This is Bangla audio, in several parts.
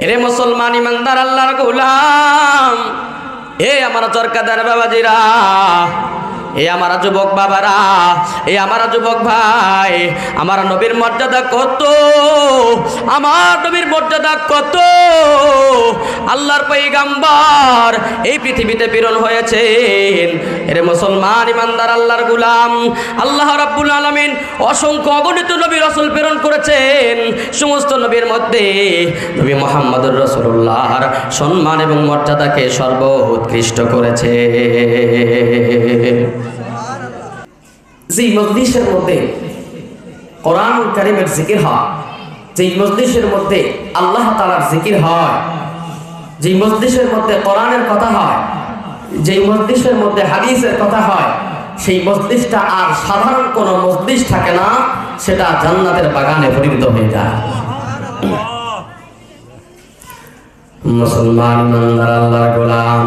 এরে মুসলমান ইমানদার আল্লাহর গোলাম এ আমার চরকাদার বাবাজিরা এ আমার যুবক বাবারা, এ আমার যুবক ভাই, আমার নবীর মর্যাদা কত? আমার নবীর মর্যাদা কত? আল্লাহর পৈগাম্বার এই পৃথিবীতে প্রেরণ হয়েছেন। এরে মুসলমান ইমানদার আল্লাহর গুলাম, আল্লাহ রাব্বুল আলামিন অসংখ্য অগণিত নবী রসুল প্রেরণ করেছেন। সমস্ত নবীর মধ্যে নবী মোহাম্মদুর রসুল্লাহর সম্মান এবং মর্যাদাকে সর্বোৎকৃষ্ট করেছে। যেই মজলিসের মধ্যে কোরআন কারিমের জিকির হয়, যেই মজলিসের মধ্যে আল্লাহ তালার জিকির হয়, যেই মজলিসের মধ্যে কোরআনের কথা হয়, যেই মজলিসের মধ্যে হাদিসের কথা হয়, সেই মজলিসটা আর সাধারণ কোনো মজলিস থাকে না, সেটা জান্নাতের বাগানে পরিণত হয়ে যায়। মুসলমান আল্লাহর গোলাম।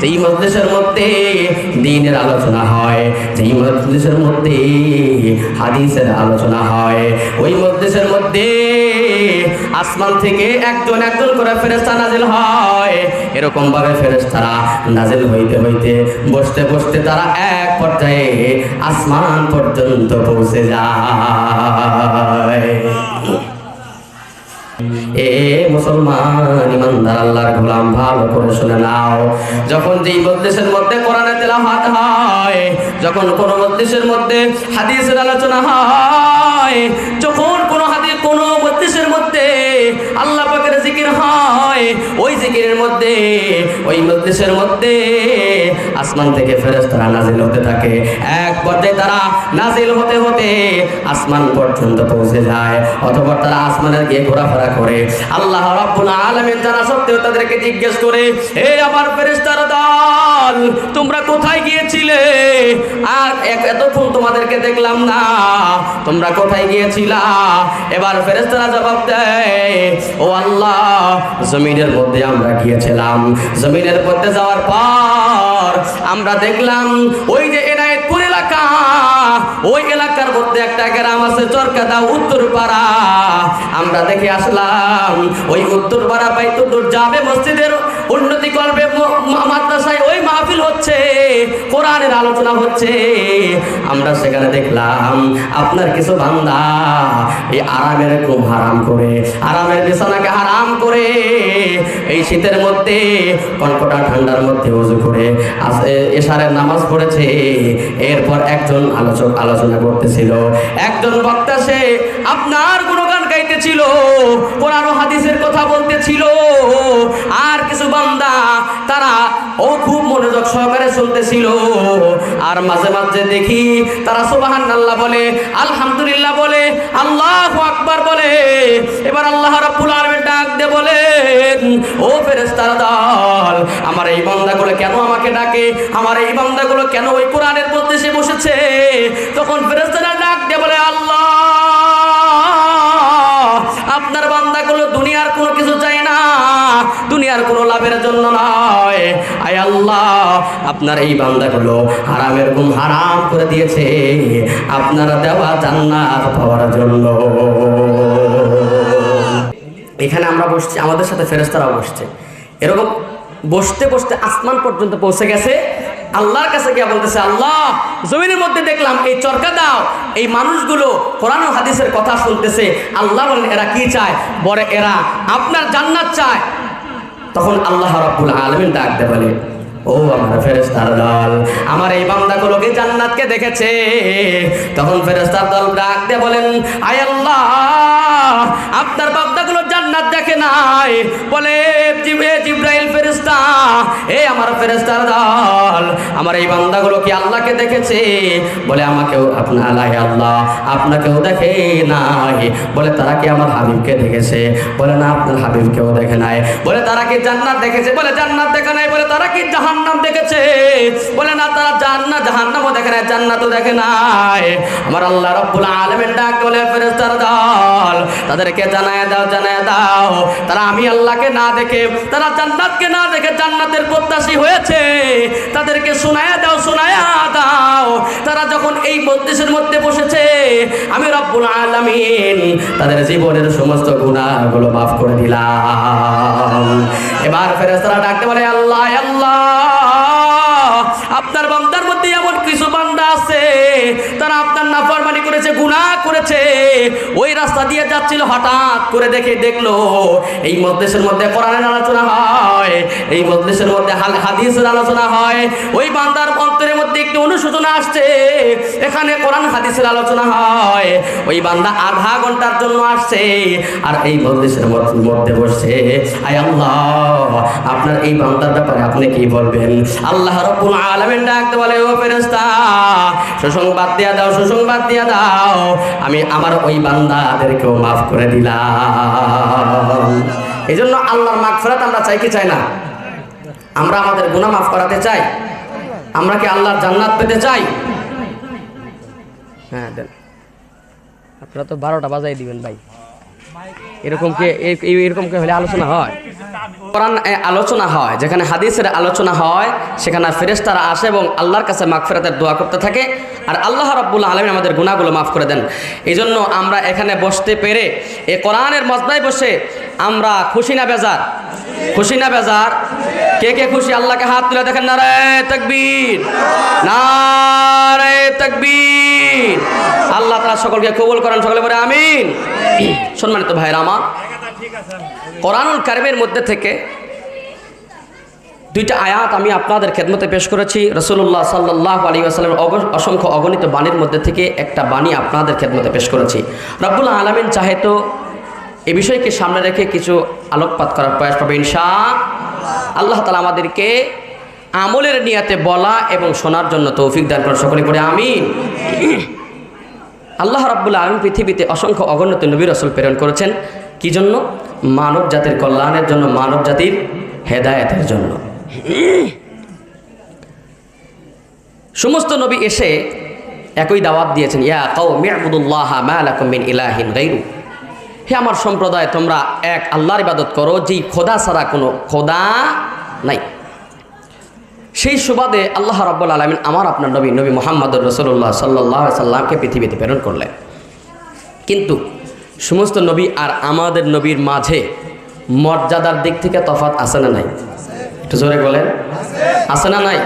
যেই মজলিসের মধ্যে দ্বীনের আলোচনা হয়, যেই মজলিসের মধ্যে হাদিসের আলোচনা হয়, ওই মজলিসের মধ্যে আসমান থেকে একজন একজন করে ফেরেশতা নাজিল হয়। এরকম ভাবে ফেরেশতারা নাজিল হইতে হইতে বসতে বসতে তারা এক পর্যায়ে আসমান পর্যন্ত পৌঁছে যায়। এ মুসলমান ইমানদার, আল্লাহর গোলাম, ভালো করে শুনে নাও। যখন যেই মজলিসের মধ্যে কোরআনে হয়, যখন কোন মধ্যে হাদিসের আলোচনা হয়, যখন কোন কোন মধ্যে আল্লাহ পাকের জিকির হয়, ওই জিকিরের মধ্যে, ওই মজলিসের মধ্যে আসমান থেকে ফেরেশতারা নাজিল হতে থাকে। পর্যায়ে তারা নাজিল হতে হতে আসমান পর্যন্ত পৌঁছে যায়। অথবা তারা আসমানের গিয়ে ঘোরাফেরা করে। আল্লাহ রাব্বুল আলামিন জানা সত্ত্বেও তাদেরকে জিজ্ঞেস করে, হে আমার ফেরেশতার দল, তোমরা কোথায় গিয়েছিলে? আর এতক্ষণ তোমাদেরকে দেখলাম না। তোমরা কোথায় গিয়েছিলা? এবার ফেরেশতারা জবাব দেয়, ও আল্লাহ, জমিনের মধ্যে আমরা গিয়েছিলাম। জমিনের মধ্যে যাওয়ার পর আমরা দেখলাম, ওই যে এনায়েতপুর এলাকা ওই এলাকার মধ্যে একটা গ্রাম আছে চরকাদা উত্তরপাড়া। আমরা দেখে আসলাম, ওই উত্তরপাড়া তো যাবে মসজিদের উন্নতি করবে মাদ্রাসায় ওই মাহফিল হচ্ছে, কোরআনের আলোচনা হচ্ছে। আমরা সেখানে দেখলাম, আপনার কিছু বান্দা এই আরামের ঘুম হারাম করে, আরামের বিছানাকে হারাম করে, এই শীতের মধ্যে, কনকটা ঠান্ডার মধ্যে উজু করে আস- এ- এশারের নামাজ পড়েছে। এরপর একজন আলোচক আলোচনা করতেছিল। একজন বক্তা সে, আপনার গুণগান গাইতেছিল, কোরআন হাদিসের কথা বলতেছিল। আর কিছু বান্দা, তারা ও খুব মনোযোগ সহকারে শুনতেছিল আর মাঝে মাঝে দেখি তারা সুবাহান আল্লাহ বলে, আলহামদুলিল্লাহ বলে, আল্লাহ আকবার বলে। এবার আল্লাহ রাব্বুল আলামিন ডাক দিয়ে বলে ও ফেরেশতার দল, আমার এই বান্দাগুলো কেন আমাকে ডাকে? আমার এই বান্দাগুলো কেন ওই কোরআনের মধ্যে সে বসেছে? তখন ফেরেশতারা ডাক দিয়ে বলে, আল্লাহ দুনিয়ার কোনো কিছু চাই না। দুনিয়ার কোনো লাভের জন্য নয়। আয় আল্লাহ, আপনার এই বান্দাগুলো হারামের ঘুম হারাম করে দিয়েছে। আপনারা দেওয়া জান্নাত পাওয়ার জন্য। এখানে আমরা বসছি, আমাদের সাথে ফেরেস্তারা বসছে। এরকম বসতে বসতে আসমান পর্যন্ত পৌঁছে গেছে। আল্লাহর কাছে গিয়ে বলতেছে, আল্লাহ, জমিনের মধ্যে দেখলাম এই চরকা দাও। এই মানুষগুলো কোরআন হাদিসের কথা শুনতেছে আল্লাহ বলেন এরা কি চায়? বলে, এরা আপনার জান্নাত চায়। তখন আল্লাহ রাব্বুল আলামিন ডাক দেবেন ও আমার ফেরেশতার দল, আমার এই বান্দাগুলোকে জান্নাতকে দেখেছে। তখন ফেরেশতার দল ডাক দিয়ে বলেন, আয় আল্লাহ, আপনার বান্দাগুলো জান্নাত দেখে নাই। বলে জিব্রাইল ফেরেশতা এ আমার ফেরেশতার দল, আমার এই বান্দাগুলো কি আল্লাহকে দেখেছে? বলে, আমাকেও আপনার আল্লাহ আল্লাহ, আপনাকেও দেখে নাই। বলে, তারা কি আমার হাবিবকে দেখেছে? বলে, না, আপনার হাবিবকেও দেখে নাই। বলে, তারা কি জান্নাত দেখেছে? বলে, জান্নাত দেখে নাই। বলে, তারা কি জাহান্নাম দেখেছে। বলে, না, তারা জান্নাত, জাহান্নামও দেখে নাই, জান্নাতও দেখে নাই। আমার আল্লাহ রব্বুল আলামিন ডাক বলে, ফেরেশতার দল, তাদেরকে জানায় দাও জানায় দাও। তারা, আমি আল্লাহকে না দেখে, তারা জান্নাতকে না দেখে জান্নাতের প্রত্যাশী হয়েছে। তাদেরকে শোনায় দাও শোনায় দাও। তারা যখন এই মজলিসের মধ্যে বসেছে, আমি রব্বুল আলামিন তাদের জীবনের সমস্ত গুনাহগুলো মাফ করে দিলাম। এবার ফেরেশতারা ডাকতে বলে, আল্লাহ আল্লাহ আপনার বান্দার মধ্যে এমন কিছু বান্দা আছে, তারা আপনার নাফরমানি করেছে, গুনাহ করেছে। ওই রাস্তা দিয়ে যাচ্ছিল, হঠাৎ করে দেখে দেখল, এই মধ্যেশের মধ্যে কোরআনের আলোচনা হয়, এই মধ্যেশের মধ্যে হাদিসের আলোচনা হয়। ওই বান্দার অন্তরের মধ্যে একটু অনুশোচনা আসছে। এখানে কোরআন হাদিসের আলোচনা হয়। ওই বান্দা আধা ঘণ্টার জন্য আসছে আর এই মধ্যে বসছে। আয় আল্লাহ, আপনার এই বান্দার ব্যাপারে আপনি কি বলবেন? আল্লাহ রব্বুল ডাকতে বলে, ও সুসংবাদ দিয়া দাও, সুসংবাদ দিয়া দাও। আমি আমার ওই বান্দাদেরকেও মাফ করে দিলাম। এই জন্য আল্লাহর মাফ মাগফিরাত আমরা চাই কি চাই না? আমরা আমাদের গুনাহ মাফ করাতে চাই। আমরা কি আল্লাহর জান্নাত পেতে চাই? হ্যাঁ দেন। আপনারা তো বারোটা বাজাই দিবেন ভাই। এরকম কে এরকম কে হলে আলোচনা হয়? কোরআন আলোচনা হয় যেখানে হাদিসের আলোচনা হয় সেখানে ফেরেশতারা আসে এবং আল্লাহর কাছে মাগফিরাতের দোয়া করতে থাকে। আর আল্লাহ রাব্বুল আলামিন আমাদের গুনাহগুলো মাফ করে দেন। এই জন্য আমরা এখানে বসতে পেরে এ কোরআনের মজদায় বসে আমরা খুশি না বেজার? খুশি না বেজার? কে কে খুশি? আল্লাহকে হাত তুলে দেখেন নারে তাকবীর। নারে তাকবীর। আল্লাহ তাআলা সকলকে কবুল করেন, সকলে বলে আমিন। সম্মানিত ভাইরা আমার, কোরআনুল কারিমের মধ্যে থেকে দুইটা আয়াত আমি আপনাদের খেদমতে পেশ করেছি। রসুল্লাহ সাল্লাহ আলী আসালামের অসংখ্য অগণিত বাণীর মধ্যে থেকে একটা বাণী আপনাদের খেদমতে পেশ করেছি। রব্বুল আলমিন চাহে তো এ বিষয়কে সামনে রেখে কিছু আলোকপাত করার প্রয়াস পাবে, ইনশা আল্লাহ তালা আমাদেরকে আমলের নিয়াতে বলা এবং শোনার জন্য তৌফিক দান করেন। সকলে করে আমিন। আল্লাহ রাব্বুল আলম পৃথিবীতে অসংখ্য অগণিত নবী রসুল প্রেরণ করেছেন। কি জন্য? মানব জাতির কল্যাণের জন্য, মানব জাতির হেদায়েতের জন্য। সমস্ত নবী এসে একই দাওয়াত দিয়েছেন, ইয়া কাউ মিয়াবুদুল্লাহ মালাকুম মিন ইলাহিন গাইরু হে আমার সম্প্রদায়, তোমরা এক আল্লাহর ইবাদত করো, যেই খোদা ছাড়া কোনো খোদা নাই। সেই সুবাদে আল্লাহ রাব্বুল আলমিন আমার আপনার নবী নবী মোহাম্মদুর রসুল্লাহ সাল্লাহ সাল্লামকে পৃথিবীতে প্রেরণ করলেন। কিন্তু সমস্ত নবী আর আমাদের নবীর মাঝে মর্যাদার দিক থেকে তফাত আছে না নাই? একটু জোরে বলেন। আছে না নাই?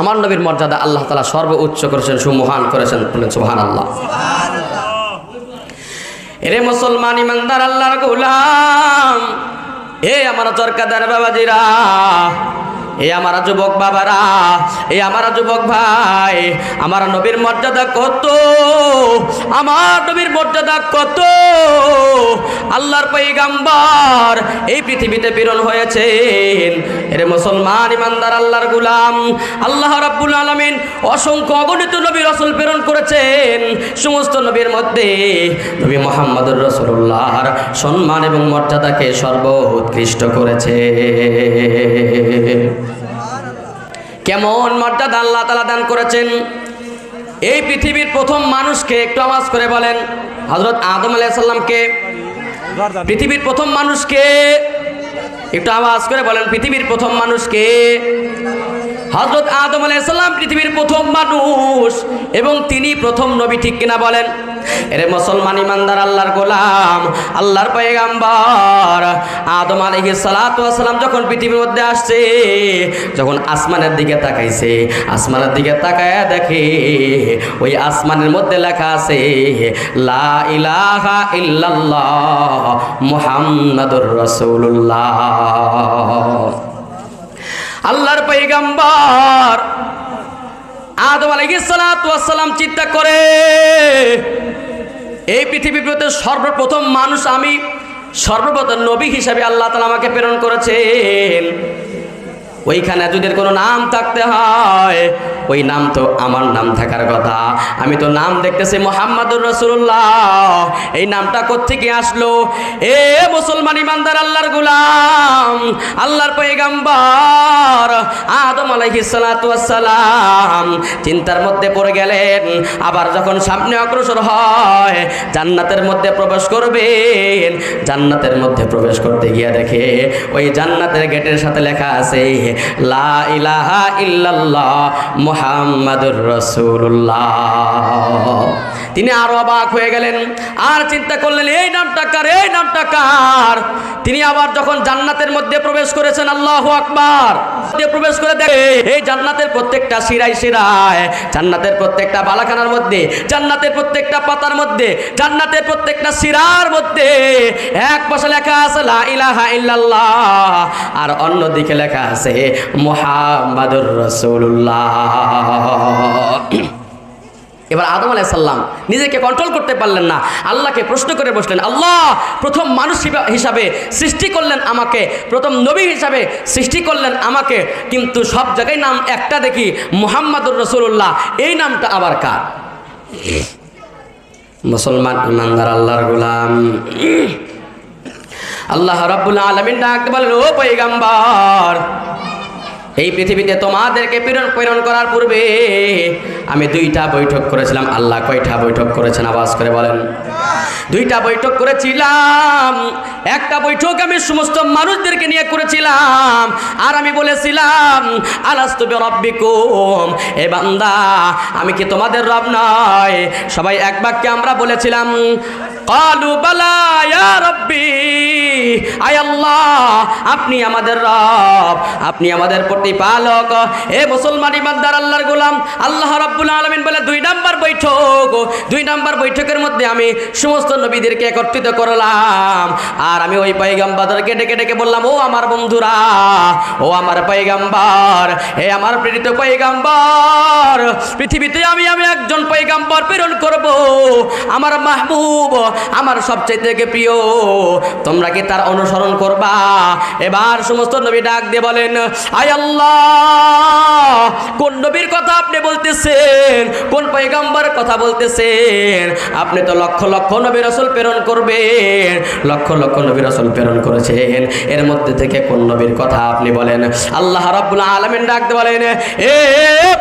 আমার নবীর মর্যাদা আল্লাহ তালা সর্বোচ্চ করেছেন, সুমহান করেছেন বলেন সুহান আল্লাহ এরে মুসলমান ইমানদার আল্লাহর গোলাম। এ আমার চরকাদার বাবাজিরা। এ আমার যুবক বাবারা, এ আমার যুবক ভাই, আমার নবীর মর্যাদা কত? আমার নবীর মর্যাদা কত? আল্লাহর পৈগাম্বার এই পৃথিবীতে প্রেরণ হয়েছেন। এরে মুসলমান ইমানদার, আল্লাহর গুলাম, আল্লাহ রাব্বুল আলামিন অসংখ্য অগণিত নবী রসুল প্রেরণ করেছেন। সমস্ত নবীর মধ্যে নবী মোহাম্মদুর রসুল্লাহর সম্মান এবং মর্যাদাকে সর্বোৎকৃষ্ট করেছে। কেমন মর্যাদা আল্লাহ তালা দান করেছেন? এই পৃথিবীর প্রথম মানুষকে একটু আওয়াজ করে বলেন হজরত আদম আলাইসাল্লামকে পৃথিবীর প্রথম মানুষকে একটু আওয়াজ করে বলেন, পৃথিবীর প্রথম মানুষকে হজরত আদম আলাইসাল্লাম পৃথিবীর প্রথম মানুষ এবং তিনি প্রথম নবী ঠিক কিনা বলেন? এরে মুসলমান ইমানদার, আল্লাহর গোলাম, আল্লাহর পয়গাম্বার। আদম আলাইহিস সালাতু যখন পৃথিবীর মধ্যে আসছে, যখন আসমানের দিকে তাকাইছে, আসমানের দিকে তাকায় দেখে ওই আসমানের মধ্যে লেখা আছে, লা ইলাহা ইল্লাল্লাহ মুহাম্মাদুর রাসূলুল্লাহ। আল্লাহর পেগাম্বার আদম আলাইসালাম চিন্তা করে, এই পৃথিবীর প্রতি সর্বপ্রথম মানুষ আমি, সর্বপ্রথম নবী হিসাবে আল্লাহ তালা আমাকে প্রেরণ করেছেন। ওইখানে যদি কোনো নাম থাকতে হয়, ওই নাম তো আমার নাম থাকার কথা। আমি তো নাম দেখতেছি মোহাম্মদুর রসুল্লাহ এই নামটা কোত্থেকে আসলো? এ মুসলমান ইমানদার আল্লাহর গুলাম, আল্লাহর পৈগাম্বার আদম আলাইহিসালাম চিন্তার মধ্যে পড়ে গেলেন, আবার যখন সামনে অগ্রসর হয়, জান্নাতের মধ্যে প্রবেশ করবেন। জান্নাতের মধ্যে প্রবেশ করতে গিয়ে দেখে, ওই জান্নাতের গেটের সাথে লেখা আছে লা ইলাহা ইল্লাল্লাহ মুহাম্মাদুর রাসূলুল্লাহ। তিনি আরও অবাক হয়ে গেলেন। আর চিন্তা করলেন, এই নামটা কার? এই নামটা কার? তিনি আবার যখন জান্নাতের মধ্যে প্রবেশ করেছেন, আল্লাহ আকবার! প্রবেশ করে দেখে, এই জান্নাতের প্রত্যেকটা শিরায় শিরায়, জান্নাতের প্রত্যেকটা বালাখানার মধ্যে, জান্নাতের প্রত্যেকটা পাতার মধ্যে, জান্নাতের প্রত্যেকটা শিরার মধ্যে এক পাশে লেখা আছে, লা ইলাহা ইল্লাল্লাহ আর অন্য দিকে লেখা আছে, মুহাম্মাদুর রাসূলুল্লাহ এবার আদম আলাইসাল্লাম নিজেকে কন্ট্রোল করতে পারলেন না। আল্লাহকে প্রশ্ন করে বসলেন, আল্লাহ, প্রথম মানুষ হিসাবে সৃষ্টি করলেন আমাকে, প্রথম নবী হিসাবে সৃষ্টি করলেন আমাকে, কিন্তু সব জায়গায় নাম একটা দেখি, মুহাম্মাদুর রসুল্লাহ এই নামটা আবার কার? মুসলমান ইমানদার, আল্লাহর গুলাম। আল্লাহ রাব্বুল আলামিন বলেন ও পয়গাম্বর এই পৃথিবীতে তোমাদেরকে প্রেরণ প্রেরণ করার পূর্বে আমি দুইটা বৈঠক করেছিলাম। আল্লাহ কয়টা বৈঠক করেছেন? আওয়াজ করে বলেন। দুইটা বৈঠক করেছিলাম। একটা বৈঠক আমি সমস্ত মানুষদেরকে নিয়ে করেছিলাম। আর আমি বলেছিলাম, আলাস্তু রব্বিকুম এ বান্দা, আমি কি তোমাদের রব নয়? সবাই এক বাক্যে আমরা বলেছিলাম, কালু বালা রব্বি। আয় আল্লাহ, আপনি আমাদের রব, আপনি আমাদের প্রতিপালক হে মুসলমান ইমানদার আল্লাহর গোলাম, আল্লাহ রাব্বুল আলামিন বলে দুই নাম্বার বৈঠক। দুই নাম্বার বৈঠকের মধ্যে আমি সমস্ত নবীদেরকে একত্রিত করলাম। আর আমি ওই পয়গাম্বারদেরকে ডেকে ডেকে বললাম, ও আমার বন্ধুরা, ও আমার পয়গাম্বার, হে আমার প্রেরিত পয়গাম্বার, পৃথিবীতে আমি আমি একজন পয়গাম্বার প্রেরণ করব। আমার মাহবুব আমার সবচেয়ে থেকে প্রিয়, তোমরা কি তার অনুসরণ করবা? এবার সমস্ত নবী ডাক দিয়ে বলেন, আয় আল্লাহ কোন নবীর কথা আপনি বলতেছেন? কোন পয়গাম্বার কথা বলতেছেন? আপনি তো লক্ষ লক্ষ নবী রসুল প্রেরণ করবেন। লক্ষ লক্ষ নবী রসুল প্রেরণ করেছেন। এর মধ্যে থেকে কোন নবীর কথা আপনি বলেন? আল্লাহ রাব্বুল আলামিন ডাক দিয়ে বলেন, এ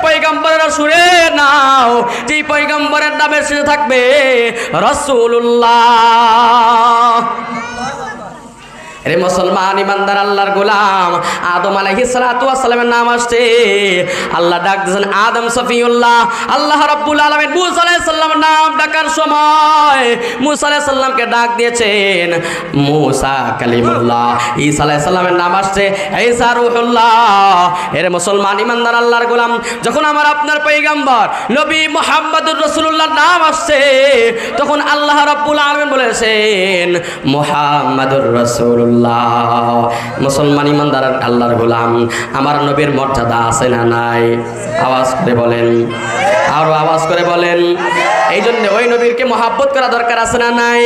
পয়গাম্বরের সুরে নাও। যে পয়গাম্বরের নামের শেষে থাকবে রসুল্লাহ রে মুসলমান ইমানদার আল্লাহর গোলাম। আদম আলাইহিস সালাতু ওয়াস সালামের নাম আসছে। আল্লাহ ডাক দিয়েছেন আদম সফিউল্লাহ। আল্লাহ রাব্বুল আলামিন মুসা আলাইহিস সালামের নাম ডাকার সময় মুসা আলাইহিস সালামকে ডাক দিয়েছেন। মুসা কালিমুল্লাহ। ঈসা আলাইহিস সালামের নাম আসছে, ঈসা রূহুল্লাহ। এর মুসলমান ইমানদার আল্লাহর গোলাম, যখন আমার আপনার পয়গাম্বর নবী মুহাম্মদুর রাসূলুল্লাহর নাম আসছে, তখন আল্লাহ রাব্বুল আলামিন বলেছেন, মুহাম্মাদুর রাসূলুল্লাহ মুসলমান ইমানদার আল্লাহর গোলাম। আমার নবীর মর্যাদা আছে না নাই? আওয়াজ করে বলেন। আরও আওয়াজ করে বলেন। এই জন্য ওই নবীরকে মহাব্বত করা দরকার আছে না নাই?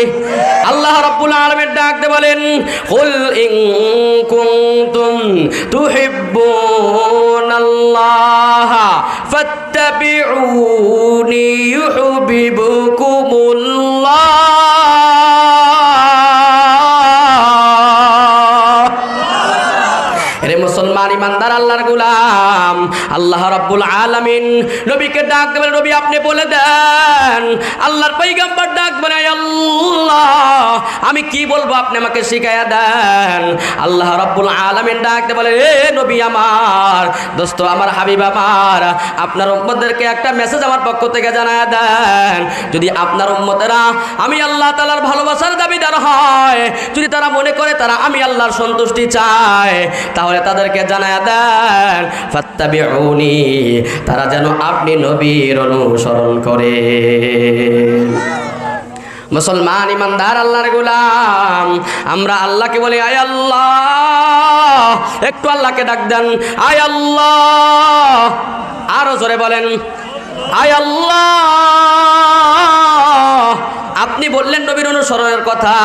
আল্লাহ রাব্বুল আলামিন ডাকতে বলেন কুল ইন কুনতুম তুহিব্বুনাল্লাহ, ফাত্তাবিউনি ইউহিব্বুকুমুল্লাহ। আল্লাহর গুলাম। আল্লাহ রাব্বুল আলামিন নবীকে ডাক নবী আপনি বলে দেন, আল্লাহর পয়গম্বর ডাক বলে আল্লাহ, আমি কি বলব আপনি আমাকে শিখাইয়া দেন? আল্লাহ রাব্বুল আলামিন ডাকতে বলে, এ নবী আমার, দোস্ত আমার হাবিব আমার, আপনার উম্মতদেরকে একটা মেসেজ আমার পক্ষ থেকে জানায় দেন। যদি আপনার উম্মতেরা আমি আল্লাহ তাআলার ভালোবাসার দাবিদার হয়, যদি তারা মনে করে তারা আমি আল্লাহর সন্তুষ্টি চায়, তাহলে তাদেরকে জানায় দেন ফাত্তাবিউনি তারা যেন আপনি নবীর অনুসরণ করে। মুসলমান ইমানদার, আল্লাহর গোলাম। আমরা আল্লাহকে বলি, আয় আল্লাহ। একটু আল্লাহকে ডাক দেন, আয় আল্লাহ। আরও জোরে বলেন, আয় আল্লাহ। আপনি বললেন নবীর অনুসরণের কথা,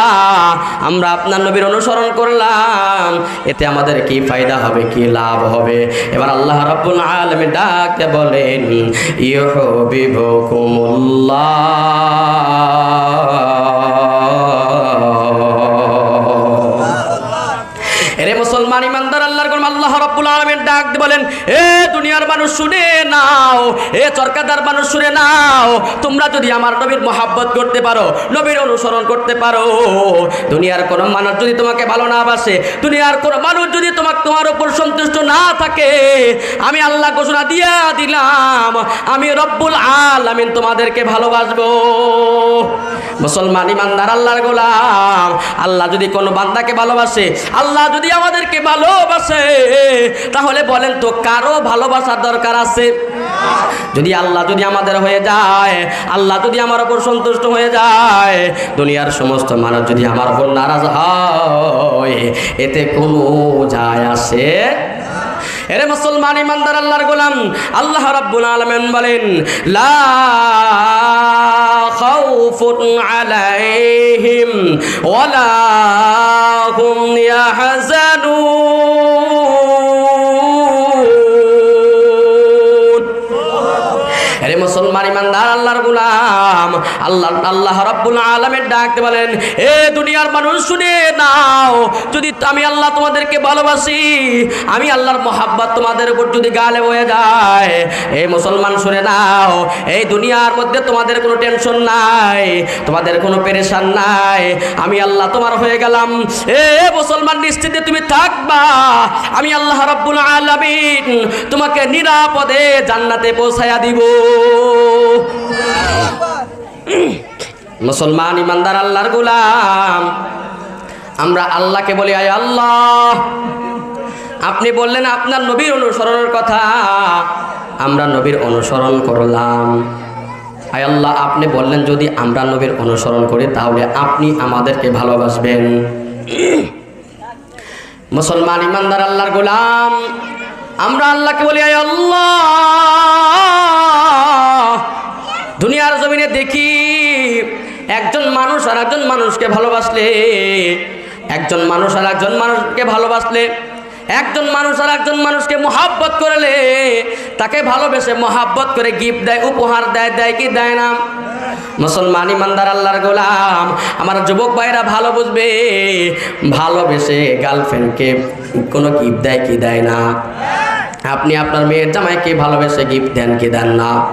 আমরা আপনার নবীর অনুসরণ করলাম, এতে আমাদের কি ফায়দা হবে, কি লাভ হবে? এবার আল্লাহ রাব্বুল আলামিন ডাকতে বলেন ইউহিবুকুমুল্লাহ এরে মুসলমান ইমানদার, আল্লাহর কোন আল্লাহ রাব্বুল আলামিন ডাক বলেন, এ দুনিয়ার মানুষ শুনে নাও, এ চরকাদার মানুষ শুনে নাও, তোমরা যদি আমার নবীর মহাব্বত করতে পারো, নবীর অনুসরণ করতে পারো, দুনিয়ার কোন মানুষ যদি তোমাকে ভালো না বাসে, দুনিয়ার কোন মানুষ যদি তোমাকে তোমার উপর সন্তুষ্ট না থাকে, আমি আল্লাহ ঘোষণা দিয়া দিলাম, আমি রব্বুল আলামিন তোমাদেরকে ভালোবাসবো। মুসলমান ইমানদার, আল্লাহর গোলাম, আল্লাহ যদি কোনো বান্দাকে ভালোবাসে, আল্লাহ যদি আমাদেরকে ভালোবাসে, তাহলে বলেন তো, কারও ভালোবাসার দরকার আছে? যদি আল্লাহ যদি আমাদের হয়ে যায়, আল্লাহ যদি আমার উপর সন্তুষ্ট হয়ে যায়, দুনিয়ার সমস্ত মানুষ যদি আমার উপর নারাজ হয়, এতে কোনো যায় আসে? এরে মুসলমান ইমানদার আল্লাহর গোলাম, আল্লাহ রাব্বুল আলামিন বলেন, লা খাউফুন আলাইহিম ওয়ালা হুম ইয়াহজানুন। আরে মুসলমান ইমানদার, আল্লাহর গোলাম। আল্লাহ আল্লাহ রাব্বুল আলামিন ডাকতে বলেন, এ দুনিয়ার মানুষ, শুনে নাও, যদি আমি আল্লাহ তোমাদেরকে ভালোবাসি, আমি আল্লাহর মোহাব্বত তোমাদের উপর যদি গালে হয়ে যায় এই মুসলমান, শুনে নাও, এই দুনিয়ার মধ্যে তোমাদের কোনো টেনশন নাই, তোমাদের কোনো পেরেশান নাই, আমি আল্লাহ তোমার হয়ে গেলাম। এ মুসলমান নিশ্চিতে তুমি থাকবা। আমি আল্লাহ রাব্বুল আলামিন তোমাকে নিরাপদে জান্নাতে পৌঁছায়া দিব। মুসলমান ইমানদার আল্লাহর গোলাম। আমরা আল্লাহকে বলি, আয় আল্লাহ। আপনি বললেন আপনার নবীর অনুসরণের কথা, আমরা নবীর অনুসরণ করলাম। আয় আল্লাহ, আপনি বললেন যদি আমরা নবীর অনুসরণ করি, তাহলে আপনি আমাদেরকে ভালোবাসবেন। মুসলমান ইমানদার আল্লাহর গোলাম। আমরা আল্লাহকে বলি, আয় আল্লাহ। দুনিয়ার দেখি একজন মানুষ আর একজন মানুষকে ভালোবাসলে, একজন মানুষ আর একজন মানুষকে ভালোবাসলে, একজন মানুষ আর একজন মানুষকে মহাব্বত করলে, তাকে ভালোবেসে মহাব্বত করে গিফট দেয়, উপহার দেয় দেয় কি দেয় না? মুসলমান ইমানদার আল্লাহর গোলাম, আমার যুবক ভাইরা ভালো বুঝবে, ভালোবেসে গার্লফ্রেন্ডকে কোনো গিফট দেয় কি দেয় না? আপনি আপনার মেয়ের জামাইকে ভালোবেসে গিফট দেন কি দেন না?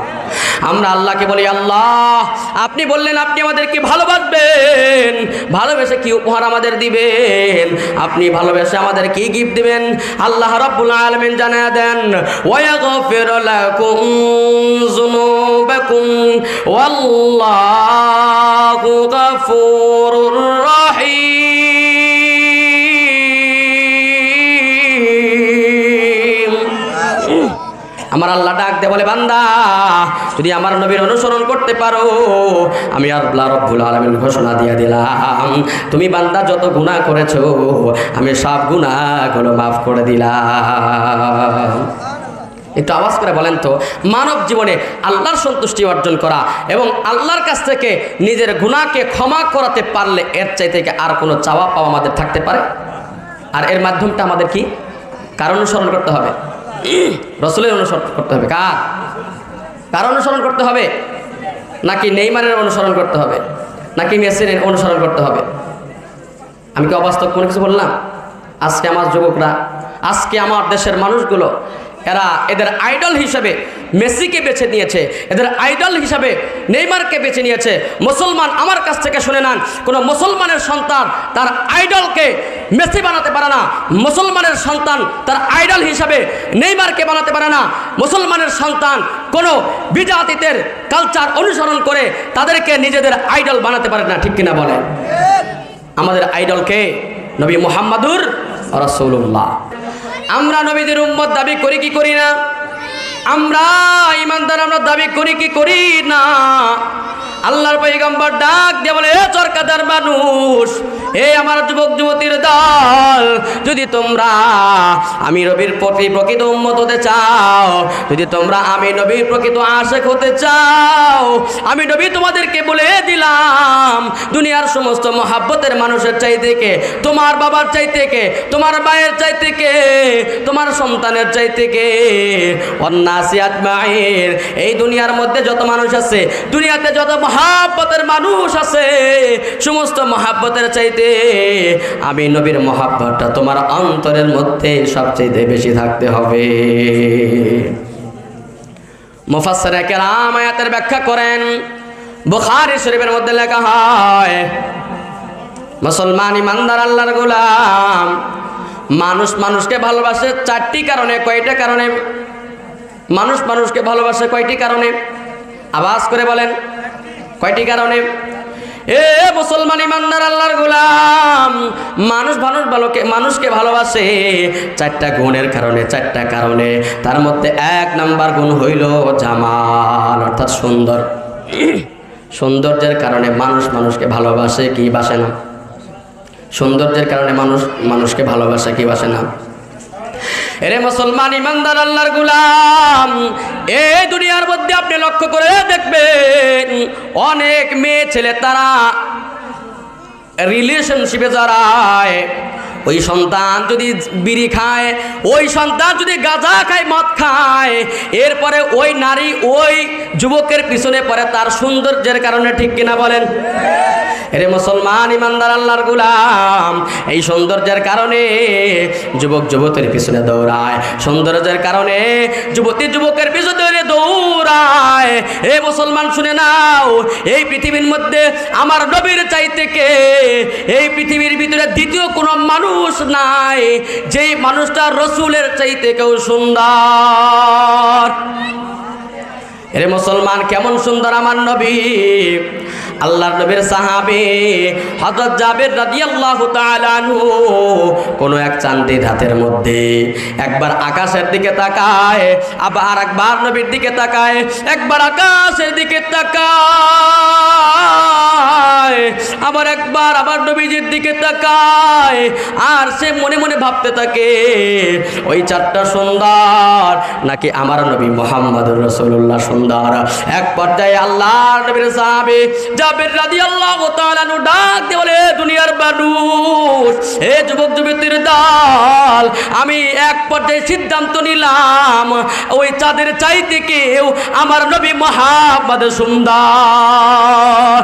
আমরা আল্লাহকে বলি, আল্লাহ, আপনি বললেন আপনি আমাদেরকে ভালোবাসবেন। ভালোবেসে কি উপহার আমাদের দিবেন? আপনি ভালোবেসে আমাদের কি গিফট দিবেন? আল্লাহ রাব্বুল আলামিন জানায়া দেন ওয়া ওয়াগফির লাকুম যুনুবাকুম। ওয়াল্লাহু গফুরুর রহিম। আমার আল্লাহ ডাক দে বলে, বান্দা, যদি আমার নবীর অনুসরণ করতে পারো, আমি আল্লাহ রব্বুল আলমিন ঘোষণা দিয়ে দিলাম। তুমি বান্দা যত গুনাহ করেছ, আমি সব গুনাহগুলো মাফ করে দিলাম। একটু আওয়াজ করে বলেন তো, মানব জীবনে আল্লাহর সন্তুষ্টি অর্জন করা এবং আল্লাহর কাছ থেকে নিজের গুণাকে ক্ষমা করাতে পারলে এর চাই থেকে আর কোনো চাওয়া পাওয়া আমাদের থাকতে পারে? আর এর মাধ্যমটা আমাদের কি? কারণ অনুসরণ করতে হবে? রসুলের অনুসরণ করতে হবে। কার? কার অনুসরণ করতে হবে? নাকি নেইমারের অনুসরণ করতে হবে? নাকি মেসির অনুসরণ করতে হবে? আমি কি অবাস্তব কোনো কিছু বললাম? আজকে আমার যুবকরা, আজকে আমার দেশের মানুষগুলো এরা এদের আইডল হিসাবে মেসিকে বেছে নিয়েছে, এদের আইডল হিসাবে নেইমারকে বেছে নিয়েছে। মুসলমান আমার কাছ থেকে শুনে নেন, কোনো মুসলমানের সন্তান তার আইডলকে মেসি বানাতে পারে না, মুসলমানের সন্তান তার আইডল হিসাবে নেইমারকে বানাতে পারে না, মুসলমানের সন্তান কোনো বিজাতিতের কালচার অনুসরণ করে তাদেরকে নিজেদের আইডল বানাতে পারে না, ঠিক কিনা বলেন? আমাদের আইডলকে নবী মোহাম্মদুর রসৌল্লাহ আমরা নবীদের উম্মত দাবি করি কি করি না? আমরা ইমান ইমানদার, আমরা দাবি করি, কি করি না? আল্লাহর পৈগম্বর ডাক দিয়ে বলে, এ চরকাদার মানুষ হে আমার যুবক, যুবতীর দল, যদি তোমরা আমি রবির প্রতি প্রকৃত উন্মত হতে চাও, যদি তোমরা আমি নবীর প্রকৃত আশেক হতে চাও, আমি নবী তোমাদেরকে বলে দিলাম, দুনিয়ার সমস্ত মহাব্বতের মানুষের চাই থেকে তোমার বাবার চাই থেকে তোমার মায়ের চাইতে কে, তোমার সন্তানের চাইতে কে মায়ের এই দুনিয়ার মধ্যে যত মানুষ আছে, দুনিয়াতে যত মহাব্বতের মানুষ আছে, সমস্ত মহাব্বতের চাইতে আমি নবীর মহাব্বতটা তোমার অন্তরের মধ্যে সবচেয়ে বেশি থাকতে হবে। মুফাসসিরে কেরাম আয়াতের ব্যাখ্যা করেন। বুখারী শরীফের মধ্যে লেখা হয়, মুসলমান ইমানদার আল্লাহর গোলাম, মানুষ মানুষকে ভালোবাসে চারটি কারণে, কয়টা কারণে? মানুষ মানুষকে ভালোবাসে কয়টি কারণে? আওয়াজ করে বলেন, কয়টি কারণে? এ মুসলমান ইমানদার আল্লাহর গোলাম, মানুষ মানুষ ভালোকে মানুষকে ভালোবাসে চারটা গুণের কারণে, চারটা কারণে। তার মধ্যে এক নাম্বার গুণ হইল জামাল, অর্থাৎ সুন্দর। সৌন্দর্যের কারণে মানুষ মানুষকে ভালোবাসে, কি বাসে না? সৌন্দর্যের কারণে মানুষ মানুষকে ভালোবাসে, কি বাসে না? এরে মুসলমান ইমানদার আল্লাহর গুলাম এই দুনিয়ার মধ্যে আপনি লক্ষ্য করে দেখবেন অনেক মেয়ে ছেলে তারা রিলেশনশিপে জড়ায়। ওই সন্তান যদি বিড়ি খায়, ওই সন্তান যদি গাঁজা খায়, মদ খায়, এরপরে ওই নারী ওই যুবকের পিছনে পড়ে তার সৌন্দর্যের কারণে ঠিক কিনা বলেন? এরে মুসলমান ইমানদার আল্লাহর গুলাম, এই সৌন্দর্যের কারণে যুবক যুবতীর পিছনে দৌড়ায়, সৌন্দর্যের কারণে যুবতী যুবকের পিছনে দৌড়ায়। এ মুসলমান শুনে নাও, এই পৃথিবীর মধ্যে আমার নবীর চাইতে কে? এই পৃথিবীর ভিতরে দ্বিতীয় কোনো মানুষ নাই, যেই মানুষটা রসুলের চাইতে কেউ সুন্দর। এরে মুসলমান, কেমন সুন্দর আমার নবী। আল্লাহর নবীর সাহাবী হযরত জাবের রাদিয়াল্লাহু তাআলা আনহু কোন এক চাঁদের রাতের মধ্যে একবার আকাশের দিকে তাকায়, আবার একবার নবীর দিকে তাকায়, একবার আকাশের দিকে তাকায়, আবার একবার আবার নবীজির দিকে তাকায়, আর সে মনে মনে ভাবতে থাকে, ওই চারটা সুন্দর নাকি আমার নবী মোহাম্মদ রসুল্লাহ সুন্দর? এক পর্যায়ে আল্লাহ নবীর সাহাবী জাবের রাদিয়াল্লাহু তাআলা নু ডাক দুনিয়ার মানুষ হে যুবক যুবতীর দল, আমি এক সিদ্ধান্ত নিলাম, ওই চাঁদের চাইতে কেউ আমার নবী মোহাম্মদ সুন্দর।